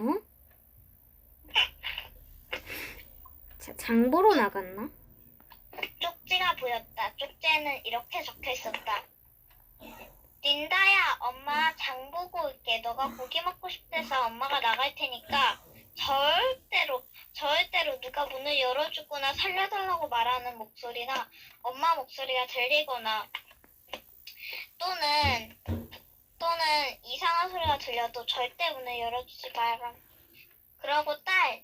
어? 자, 장 보러 나갔나? 쪽지가 보였다. 쪽지에는 이렇게 적혀 있었다. 린다야, 엄마 장 보고 올게. 너가 고기 먹고 싶대서 엄마가 나갈 테니까 절대로, 절대로 누가 문을 열어주거나 살려달라고 말하는 목소리나 엄마 목소리가 들리거나 또는, 또는 이상한 소리가 들려도 절대 문을 열어주지 마라. 그러고 딸,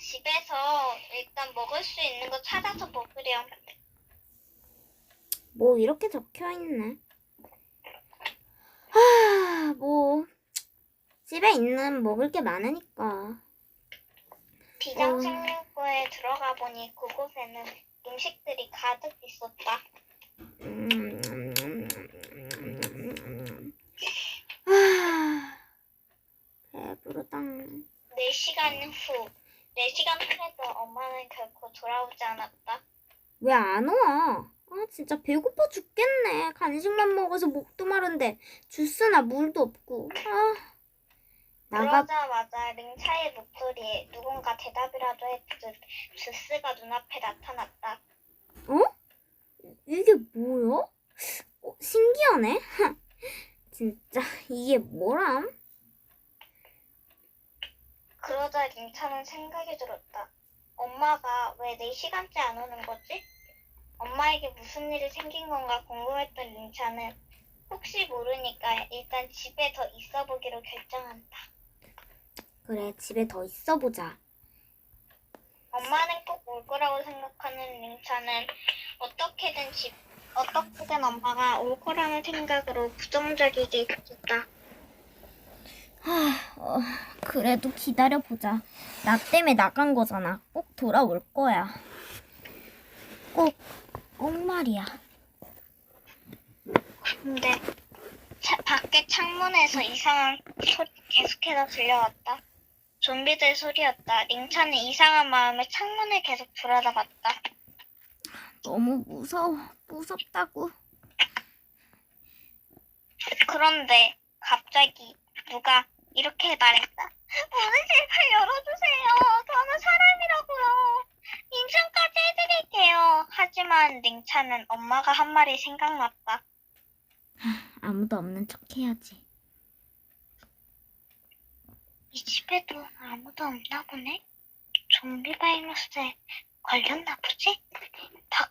집에서 일단 먹을 수 있는 거 찾아서 먹으렴. 뭐 이렇게 적혀 있네. 하, 뭐 집에 있는 먹을 게 많으니까. 비장생물고에 들어가 보니 그곳에는 음식들이 가득 있었다. 아, 배부르다. 4시간 후. 4시간 후에도 엄마는 결코 돌아오지 않았다. 왜 안 와? 아, 진짜 배고파 죽겠네. 간식만 먹어서 목도 마른데 주스나 물도 없고. 아, 나가 그러자마자 링차의 목소리에 누군가 대답이라도 했듯 주스가 눈앞에 나타났다. 어? 이게 뭐야? 어, 신기하네. 진짜 이게 뭐람? 그러자 링차는 생각이 들었다. 엄마가 왜 4시간째 안 오는 거지? 엄마에게 무슨 일이 생긴 건가 궁금했던 링차는 혹시 모르니까 일단 집에 더 있어 보기로 결정한다. 그래, 집에 더 있어 보자. 엄마는 꼭 올 거라고 생각하는 링차는 어떻게든 집, 어떻게든 엄마가 올 거라는 생각으로 부정적이게 있었다. 하, 어, 그래도 기다려 보자. 나 때문에 나간 거잖아. 꼭 돌아올 거야. 꼭, 꼭 말이야. 근데 차- 밖에 창문에서 이상한 소리 계속해서 들려왔다. 좀비들 소리였다. 링차는 이상한 마음에 창문을 계속 돌아다봤다. 너무 무서워. 무섭다고. 그런데 갑자기 누가 이렇게 말했다. 문을 제발 열어주세요. 저는 사람이라고요. 인증까지 해드릴게요. 하지만 링차는 엄마가 한 말이 생각났다. 아무도 없는 척 해야지. 이 집에도 아무도 없나 보네. 좀비 바이러스에 걸렸나 보지?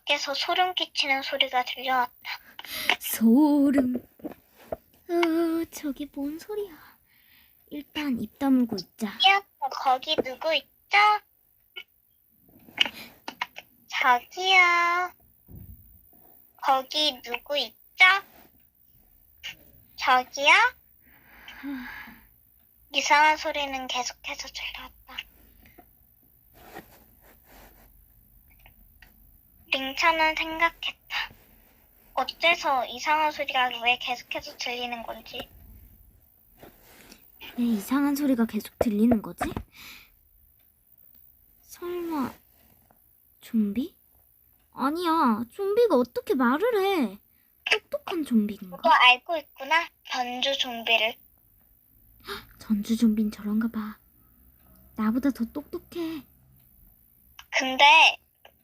밖에서 소름 끼치는 소리가 들려왔다. 소름. 어, 저게 뭔 소리야. 일단 입 다물고 있자. 야, 거기 누구 있죠? 저기요. 거기 누구 있죠? 저기요? 이상한 소리는 계속해서 들려왔다. 링차는 생각했다. 어째서 이상한 소리가 왜 계속해서 들리는 건지. 왜 이상한 소리가 계속 들리는 거지? 설마 좀비? 아니야, 좀비가 어떻게 말을 해? 똑똑한 좀비인가? 너도 알고 있구나, 변주 좀비를. 전주 좀비는 저런가 봐. 나보다 더 똑똑해. 근데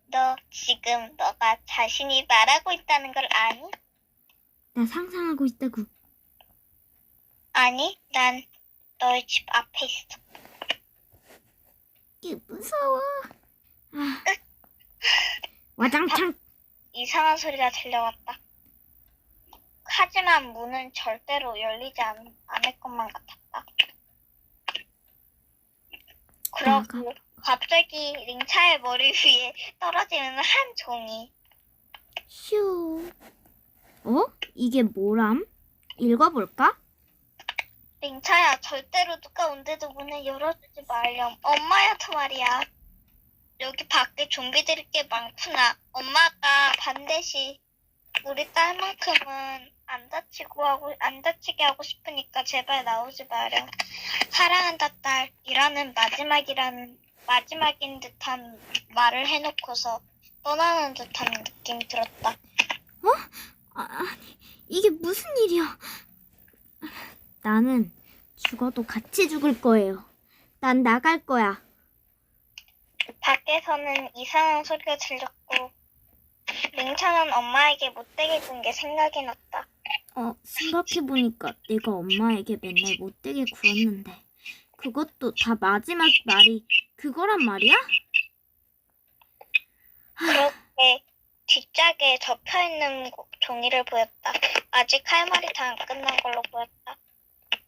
너 지금 너가 자신이 말하고 있다는 걸 아니? 나 상상하고 있다고. 아니, 난 너의 집 앞에 있어. 이게 무서워. 아. 와장창. 이상한 소리가 들려왔다. 하지만 문은 절대로 열리지 않, 않을 것만 같았다. 그러고 갑자기 링차의 머리 위에 떨어지는 한 종이. 휴. 어? 이게 뭐람? 읽어볼까? 링차야, 절대로 누가 온데도 문을 열어주지 말렴. 엄마야도 말이야. 여기 밖에 좀비들이 꽤 많구나. 엄마가 반드시 우리 딸만큼은 안 다치고 하고 안 다치게 하고 싶으니까 제발 나오지 마렴. 사랑한다 딸 이라는 마지막이라는 마지막인 듯한 말을 해놓고서 떠나는 듯한 느낌이 들었다. 아, 아니, 이게 무슨 일이야? 나는 죽어도 같이 죽을 거예요. 난 나갈 거야. 밖에서는 이상한 소리가 들렸고 맹찬은 엄마에게 못되게 군 게 생각이 났다. 어, 생각해보니까 내가 엄마에게 맨날 못되게 굴었는데 그것도 다 마지막 말이 그거란 말이야? 그렇게 뒷짝에 접혀있는 고- 종이를 보였다. 아직 할 말이 다 안 끝난 걸로 보였다.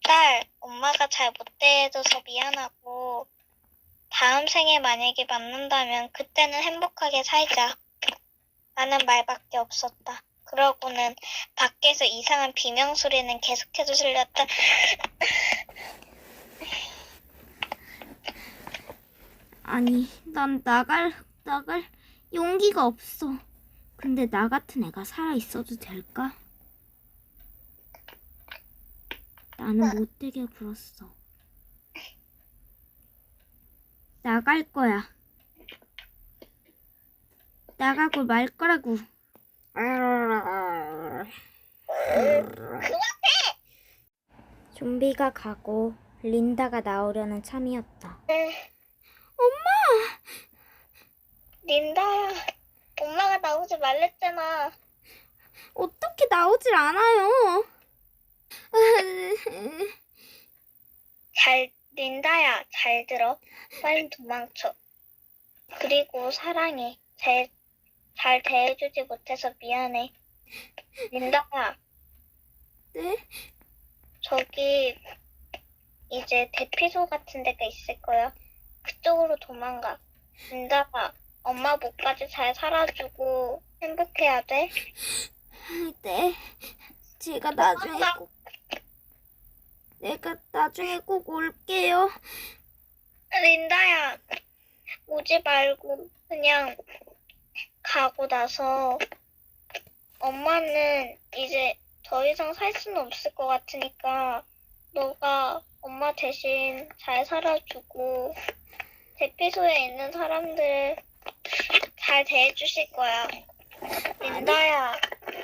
딸, 엄마가 잘 못대해줘서 미안하고 다음 생에 만약에 만난다면 그때는 행복하게 살자. 라는 말밖에 없었다. 그러고는 밖에서 이상한 비명 소리는 계속해서 들렸다. 아니, 난 나갈, 나갈 용기가 없어. 근데 나 같은 애가 살아있어도 될까? 나는 못되게 굴었어. 나갈 거야. 나가고 말 거라고. 좀비가 가고 린다가 나오려는 참이었다. 린다야, 엄마가 나오지 말랬잖아. 어떻게 나오질 않아요? 잘, 린다야, 잘 들어. 빨리 도망쳐. 그리고 사랑해. 잘, 잘 대해주지 못해서 미안해. 린다야, 네? 저기, 이제 대피소 같은 데가 있을 거야. 그쪽으로 도망가. 린다가 엄마 목까지 잘 살아주고 행복해야 돼. 네. 제가 나중에 꼭 내가 나중에 꼭 올게요. 린다야, 오지 말고 그냥 가고 나서 엄마는 이제 더 이상 살 수는 없을 것 같으니까 너가 엄마 대신 잘 살아주고 대피소에 있는 사람들 잘 대해주실 거야. 린다야,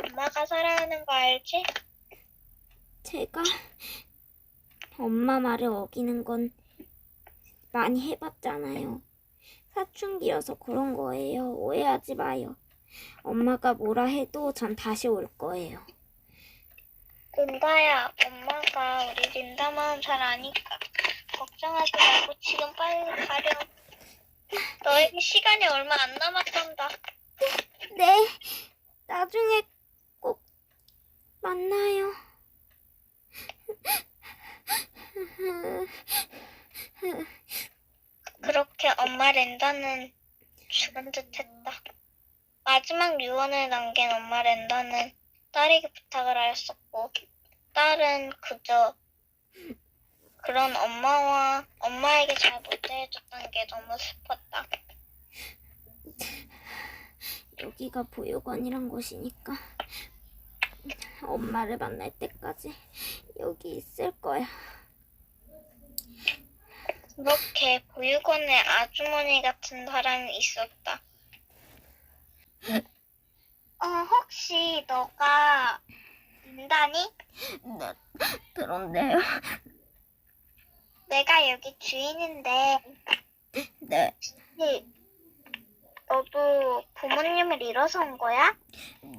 엄마가 사랑하는 거 알지? 제가 엄마 말을 어기는 건 많이 해봤잖아요. 사춘기여서 그런 거예요. 오해하지 마요. 엄마가 뭐라 해도 전 다시 올 거예요. 린다야, 엄마가 우리 린다 마음 잘 아니까 걱정하지 말고 지금 빨리 가려. 너에게 시간이 얼마 안 남았단다. 네. 나중에 꼭 만나요. 그렇게 엄마 렌다는 죽은 듯했다. 마지막 유언을 남긴 엄마 렌다는 딸에게 부탁을 하였었고 딸은 그저 그런 엄마와 엄마에게 잘 못대해줬다는 게 너무 슬펐다. 여기가 보육원이란 곳이니까 엄마를 만날 때까지 여기 있을 거야. 그렇게 보육원에 아주머니 같은 사람이 있었다. 어, 혹시 너가 인다니? 네, 그런데요. 내가 여기 주인인데 네, 혹시 너도 부모님을 잃어서 온 거야?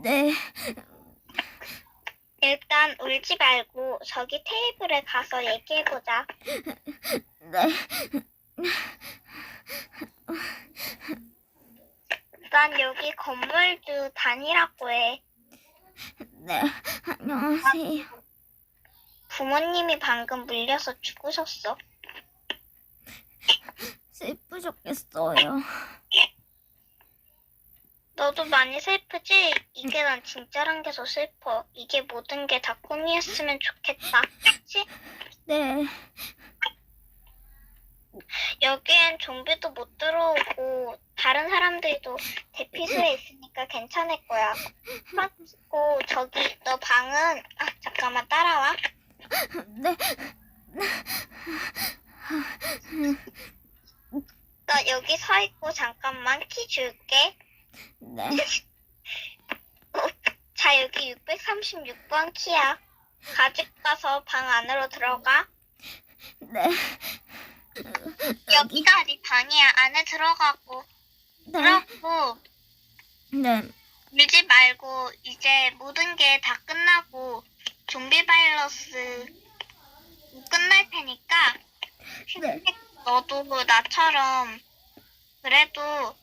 네, 일단 울지 말고 저기 테이블에 가서 얘기해보자. 네. 난 여기 건물주 단이라고 해. 네, 안녕하세요. 부모님이 방금 물려서 죽으셨어. 슬프셨겠어요. 너도 많이 슬프지? 이게 난 진짜란 게 더 슬퍼. 이게 모든 게 다 꿈이었으면 좋겠다. 그치? 네, 여기엔 좀비도 못 들어오고 다른 사람들도 대피소에 있으니까 괜찮을 거야. 맞고 저기 너 방은 아 잠깐만 따라와. 네, 너 여기 서 있고 잠깐만 키 줄게. 네, 자 여기 636번 키야. 가지고 가서 방 안으로 들어가. 네. 여기가 네 방이야. 안에 들어가고. 네. 그러고 네. 울지 말고 이제 모든 게 다 끝나고 바이러스 끝날 테니까 네. 너도 나처럼 그래도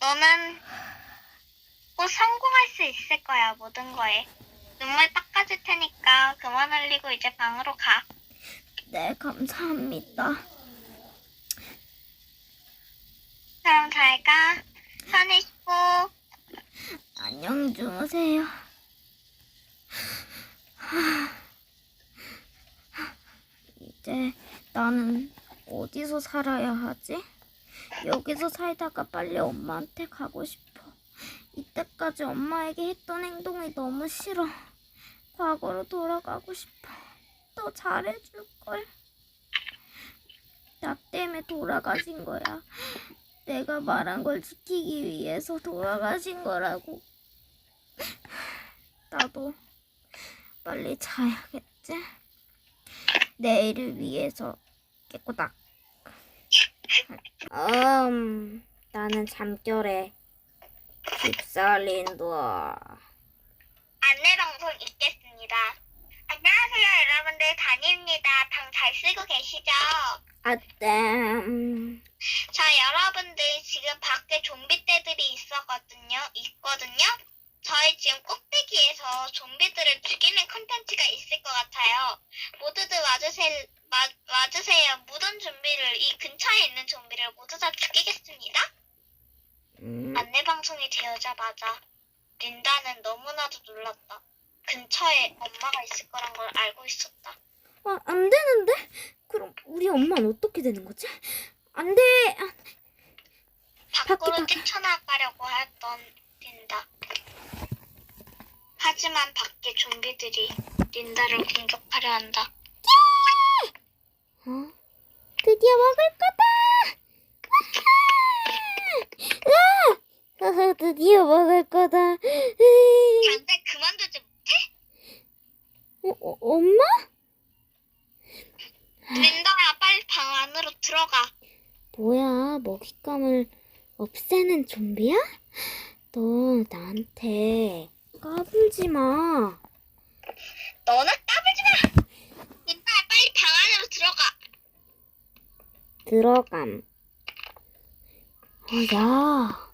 너는 꼭 성공할 수 있을 거야 모든 거에 눈물 닦아줄 테니까 그만 흘리고 이제 방으로 가 네, 감사합니다. 그럼 잘가 편히 쉬고 안녕히 주무세요. 이제 나는 어디서 살아야 하지? 여기서 살다가 빨리 엄마한테 가고 싶어. 이때까지 엄마에게 했던 행동이 너무 싫어. 과거로 돌아가고 싶어. 더 잘해줄걸. 나 때문에 돌아가신 거야. 내가 말한 걸 지키기 위해서 돌아가신 거라고. 나도 빨리 자야겠지? 내일을 위해서 깨꼬닥. 음, 나는 잠결에 깁살린도. 안내 방송 있겠습니다 안녕하세요 여러분들 다니입니다 방 잘 쓰고 계시죠? 아 땜. 자, 여러분들 지금 밖에 좀비 떼들이 있었거든요. 있거든요. 저희 지금 꼭대기에서 좀비들을 죽이는 컨텐츠가 있을 것 같아요. 모두들 와주세요. 와, 와주세요. 무던 좀비를 이 근처에 있는 좀비를 모두 다 죽이겠습니다. 음, 안내 방송이 되어자마자 린다는 너무나도 놀랐다. 근처에 엄마가 있을 거란 걸 알고 있었다. 아, 안 되는데? 그럼 우리 엄마는 어떻게 되는 거지? 안 돼! 아, 밖으로 밖에다가. 뛰쳐나가려고 했던. 하지만 밖에 좀비들이 린다를 공격하려 한다. 어? 드디어 먹을 거다! 으아! 으아! 드디어 먹을 거다. 으이. 그만두지 못해? 어, 어, 엄마? 린다야 빨리 방 안으로 들어가. 뭐야, 먹잇감을 없애는 좀비야? 너 나한테 까불지 마. 너는 까불지 마. 린다야 빨리 방 안으로 들어가. 들어감. 어, 야,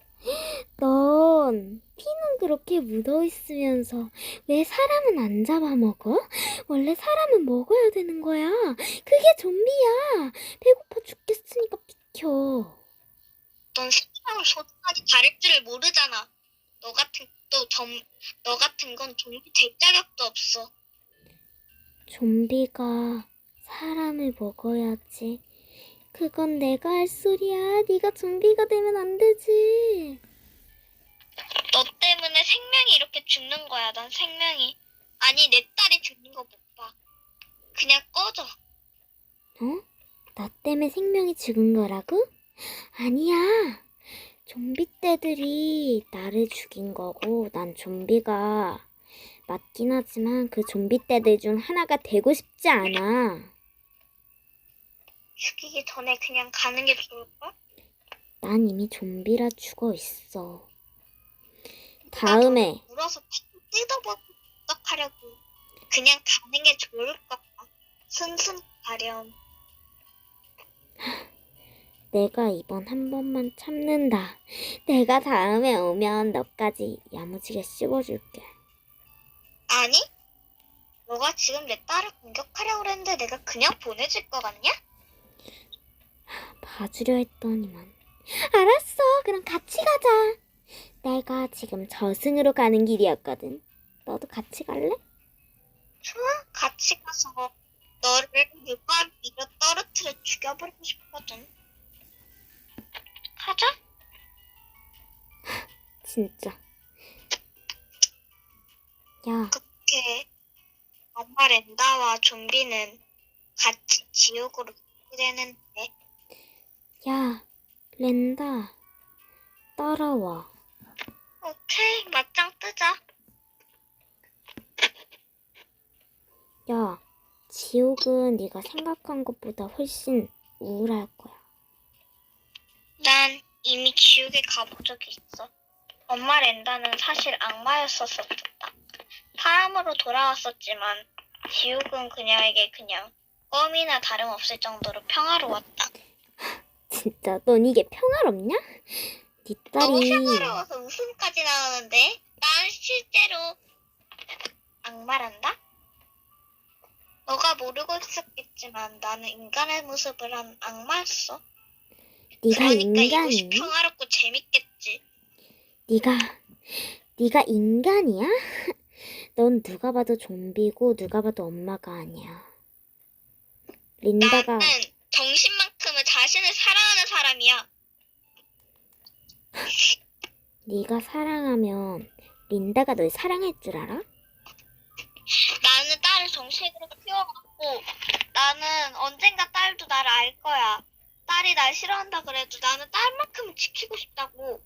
넌 피는 그렇게 묻어 있으면서 왜 사람은 안 잡아먹어? 원래 사람은 먹어야 되는 거야. 그게 좀비야. 배고파 죽겠으니까 비켜. 넌 생명을 소중하게 다룰 줄을 모르잖아. 너 같은 또 좀 너 같은 건 좀비 될 자격도 없어. 좀비가 사람을 먹어야지. 그건 내가 할 소리야. 네가 좀비가 되면 안 되지. 너 때문에 생명이 이렇게 죽는 거야. 난 생명이 아니 내 딸이 죽는 거 못 봐. 그냥 꺼져. 어? 나 때문에 생명이 죽은 거라고? 아니야. 좀비 떼들이 나를 죽인 거고, 난 좀비가 맞긴 하지만 그 좀비 떼들 중 하나가 되고 싶지 않아. 죽이기 전에 그냥 가는 게 좋을까? 난 이미 좀비라 죽어 있어. 다음에 물어서 뜯어버리고 어떡하려고. 그냥 가는 게 좋을 것 같아. 순순 가렴. 내가 이번 한 번만 참는다. 내가 다음에 오면 너까지 야무지게 씹어줄게. 아니? 너가 지금 내 딸을 공격하려고 그랬는데 내가 그냥 보내줄 것 같냐? 봐주려 했더니만. 알았어. 그럼 같이 가자. 내가 지금 저승으로 가는 길이었거든. 너도 같이 갈래? 좋아, 같이 가서 너를 누가 밀어 떨어뜨려 죽여버리고 싶거든. 가자. 진짜. 야, 그렇게 엄마 렌다와 좀비는 같이 지옥으로 가게 되는데 야, 렌다. 따라와. 오케이 맞짱 뜨자. 야, 지옥은 네가 생각한 것보다 훨씬 우울할 거야. 난 이미 지옥에 가본 적이 있어. 엄마 렌다는 사실 악마였었었다. 사람으로 돌아왔었지만 지옥은 그녀에게 그냥 껌이나 다름없을 정도로 평화로웠다. 진짜 넌 이게 평화롭냐? 네 너무 딸이 평화로워서 웃음까지 나오는데 난 실제로 악마란다? 너가 모르고 있었겠지만 나는 인간의 모습을 한 악마였어. 네가 그러니까 이곳이 인간이니? 평화롭고 재밌겠지. 네가 네가 인간이야? 넌 누가 봐도 좀비고 누가 봐도 엄마가 아니야. 린다가 나는 정신만큼은 자신을 사랑하는 사람이야. 네가 사랑하면 린다가 널 사랑할 줄 알아? 나는 딸을 정식으로 키워갖고 나는 언젠가 딸도 나를 알 거야. 딸이 날 싫어한다 그래도 나는 딸만큼은 지키고 싶다고.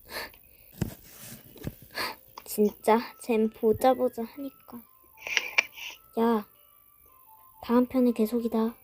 진짜 쟨 보자 보자 하니까. 야, 다음 편에 계속이다.